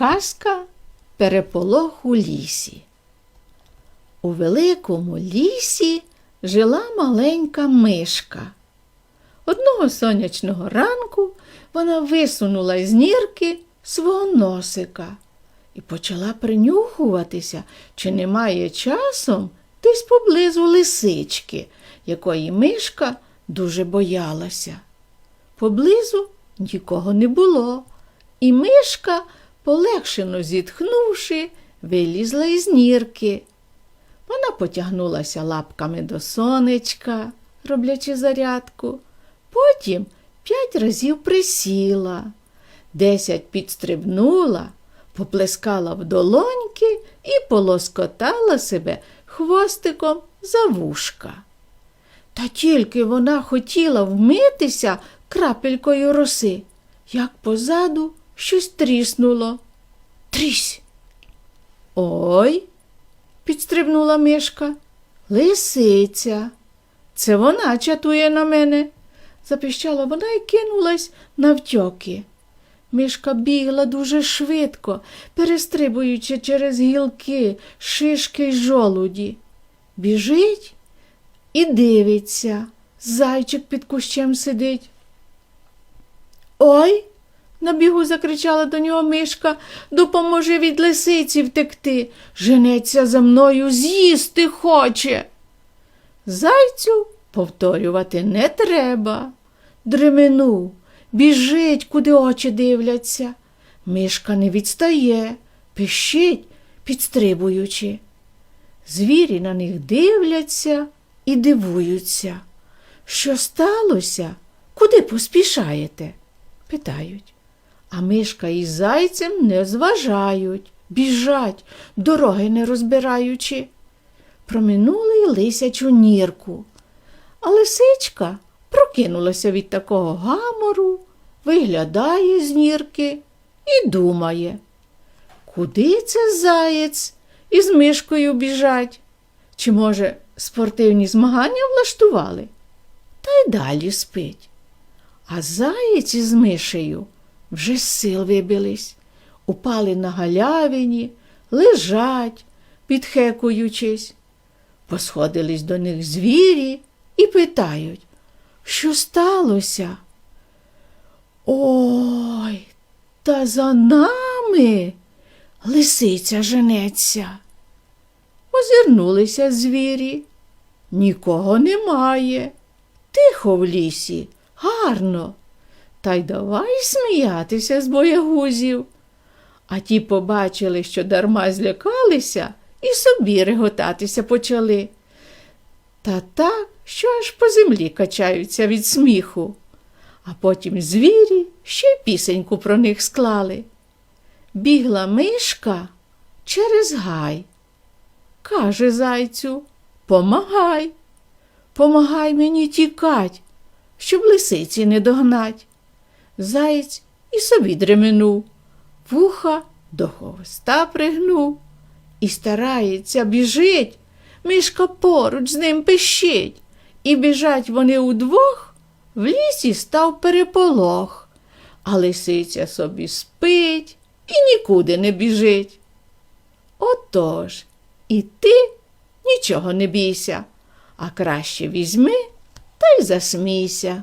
Казка Переполох у лісі. У великому лісі жила маленька мишка. Одного сонячного ранку вона висунула із нірки свого носика і почала принюхуватися, чи немає часом десь поблизу лисички, якої мишка дуже боялася. Поблизу нікого не було, і мишка, полегшено зітхнувши, вилізла із нірки. Вона потягнулася лапками до сонечка, роблячи зарядку. Потім п'ять разів присіла, десять підстрибнула, поплескала в долоньки і полоскотала себе хвостиком за вушка. Та тільки вона хотіла вмитися крапелькою роси, як позаду щось тріснуло. Трісь. Ой, підстрибнула мишка. Лисиця. Це вона чатує на мене, запіщала вона і кинулась навтьоки. Мишка бігла дуже швидко, перестрибуючи через гілки, шишки й жолуді. Біжить і дивиться. Зайчик під кущем сидить. Ой, набігу закричала до нього мишка, допоможи від лисиці втекти. Женеться за мною з'їсти хоче. Зайцю повторювати не треба. Дременув, біжить, куди очі дивляться. Мишка не відстає, пищить, підстрибуючи. Звірі на них дивляться і дивуються. Що сталося? Куди поспішаєте? питають. А мишка із зайцем не зважають, біжать, дороги не розбираючи. Проминули й лисячу нірку. А лисичка прокинулася від такого гамору, виглядає з нірки і думає, куди це заєць із мишкою біжать? Чи, може, спортивні змагання влаштували? Та й далі спить. А заєць із мишею вже з сил вибились, упали на галявині, лежать, підхекуючись. Посходились до них звірі і питають, що сталося? Ой, та за нами лисиця женеться. Озирнулися звірі. Нікого немає. Тихо в лісі, гарно. Та й давай сміятися з боягузів. А ті побачили, що дарма злякалися, і собі реготатися почали. Та так, що аж по землі качаються від сміху. А потім звірі ще й пісеньку про них склали. Бігла мишка через гай. Каже зайцю, помагай, помагай мені тікать, щоб лисиці не догнать. Заєць і собі дременув, вуха до хвоста пригнув і старається біжить. Мишка поруч з ним пищить, і біжать вони удвох, в лісі став переполох, а лисиця собі спить і нікуди не біжить. Отож, і ти нічого не бійся, а краще візьми та й засмійся.